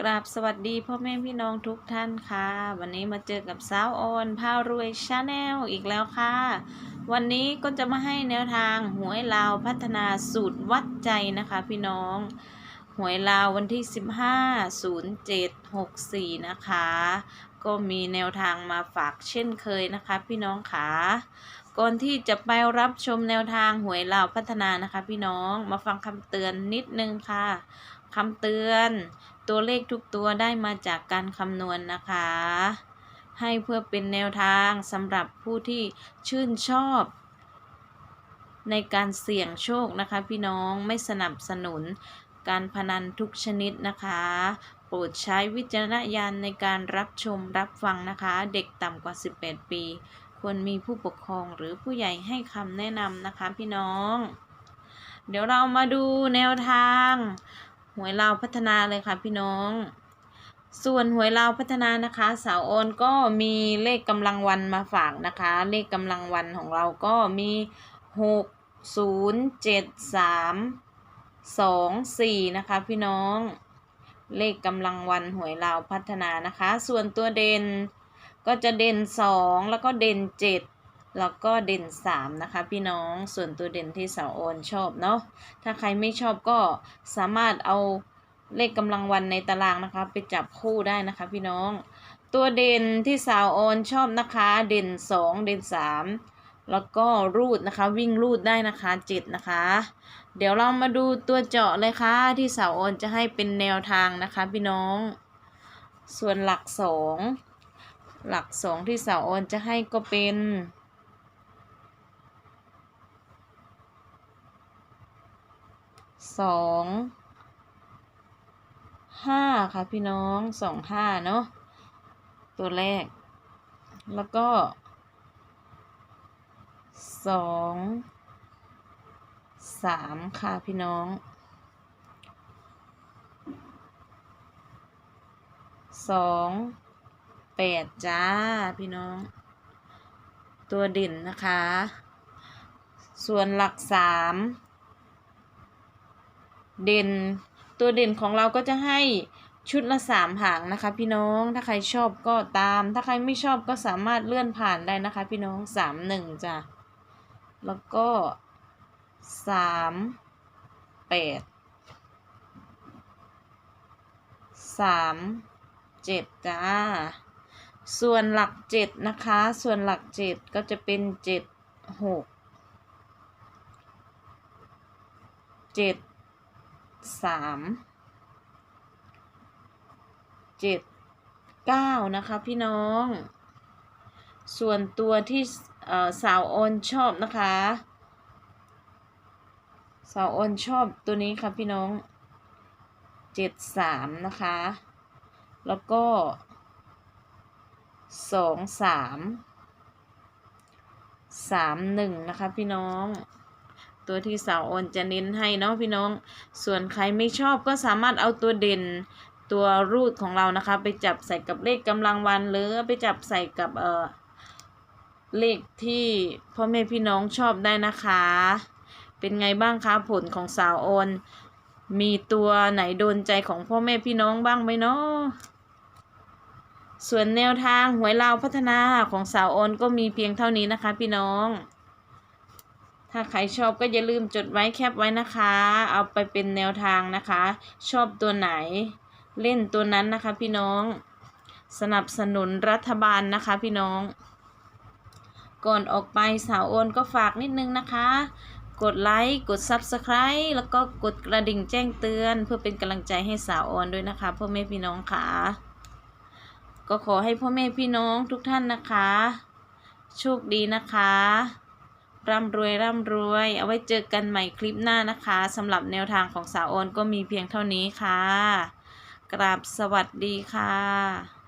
กราบสวัสดีพ่อแม่พี่น้องทุกท่านค่ะ วันนี้มาเจอกับสาวออนพารวยชาแนลอีกแล้วค่ะ วันนี้ก็จะมาให้แนวทางหวยลาวพัฒนาสูตรวัดใจนะคะพี่น้องหวยลาววันที่ 15 07 64 นะคะ ก็มีแนวทางมาฝากเช่นเคยนะคะพี่น้องค่ะก่อนที่จะไปรับชมแนวทางหวยลาวพัฒนานะคะ พี่น้องมาฟังคำเตือนนิดนึงค่ะคำเตือน ตัวเลขทุกตัวได้มาจากการคำนวณนนะคะ ให้เพื่อเป็นแนวทางสำหรับผู้ที่ชื่นชอบ ในการเสี่ยงโชคนะคะ พี่น้องไม่สนับสนุนการพนันทุกชนิดนะคะ โปรดใช้วิจารณญาณในการรับชมรับฟังนะคะ เด็กต่ำกว่า 18 ปี ควรมีผู้ปกครองหรือผู้ใหญ่ให้คำแนะนำนะคะพี่น้อง เดี๋ยวเรามาดูแนวทาง หวยลาวพัฒนาเลยค่ะพี่น้อง ส่วนหวยลาวพัฒนานะคะ สาวโอนก็มีเลขกำลังวันมาฝากนะคะ เลขกำลังวันของเราก็มีหกศูนย์เจ็ดสามสองสี่นะคะพี่น้อง เลขกำลังวันหวยลาวพัฒนานะคะ ส่วนตัวเด่นก็จะเด่นสองแล้วก็เด่นเจ็ด แล้วก็เด่นสามนะคะ พี่น้องส่วนตัวเด่นที่สาวโอนชอบเนาะถ้าใครไม่ชอบก็สามารถเอาเลขกำลังวันในตารางนะคะ ไปจับคู่ได้นะคะ พี่น้อง ตัวเด่นที่สาวโอนชอบนะคะ เด่นสองเด่นสามแล้วก็รูดนะคะ วิ่งรูดได้นะคะจ็ดนะคะ เดี๋ยวเรามาดูตัวเจาะเลยค่ะที่สาวโอนจะให้เป็นแนวทางนะคะ พี่น้อง ส่วนหลักสองหลักสองที่สาวโอนจะให้ก็เป็น สองห้าค่ะพี่น้องสองห้าเนาะตัวแรก แล้วก็สองสามค่ะพี่น้องสองแปดจ้าพี่น้อง ตัวเด่นนะคะ ส่วนหลักสาม เด่น ตัวเด่นของเราก็จะให้ชุดละสามหางนะคะ พี่น้องถ้าใครชอบก็ตาม ถ้าใครไม่ชอบก็สามารถเลื่อนผ่านได้นะคะ พี่น้องสามหนึ่งจ้ะแล้วก็สามแปดสามเจ็ดจ้า ส่วนหลักเจ็ดนะคะ ส่วนหลักเจ็ดก็จะเป็นเจ็ดหกเจ็ด สามเจ็ดเก้านะคะพี่น้อง ส่วนตัวที่สาวโอนชอบนะคะ สาวโอนชอบตัวนี้ค่ะพี่น้องเจ็ดสามนะคะ แล้วก็สองสามสามหนึ่งนะคะพี่น้อง ตัวที่สาวโอนจะเน้นให้เนาะพี่น้อง ส่วนใครไม่ชอบก็สามารถเอาตัวเด่นตัวรูดของเรานะคะ ไปจับใส่กับเลขกำลังวันหรือไปจับใส่กับเออเลขที่พ่อแม่พี่น้องชอบได้นะคะ เป็นไงบ้างคะผลของสาวโอนมีตัวไหนโดนใจของพ่อแม่พี่น้องบ้างไหมเนาะส่วนแนวทางหวยลาวพัฒนาของสาวโอนก็มีเพียงเท่านี้นะคะพี่น้อง ถ้าใครชอบก็อย่าลืมจดไว้แคปไว้นะคะ เอาไปเป็นแนวทางนะคะ ชอบตัวไหน เล่นตัวนั้นนะคะพี่น้อง สนับสนุนรัฐบาลนะคะพี่น้อง ก่อนออกไปสาวโอนก็ฝากนิดนึงนะคะ กดไลค์ กด Subscribe แล้วก็กดกระดิ่งแจ้งเตือน เพื่อเป็นกำลังใจให้สาวโอนด้วยนะคะพ่อแม่พี่น้องค่ะ ก็ขอให้พ่อแม่พี่น้องทุกท่านนะคะ โชคดีนะคะ ร่ำรวยร่ำรวย เอาไว้เจอกันใหม่คลิปหน้านะคะสำหรับแนวทางของสาวโอนก็มีเพียงเท่านี้ค่ะ กราบสวัสดีค่ะ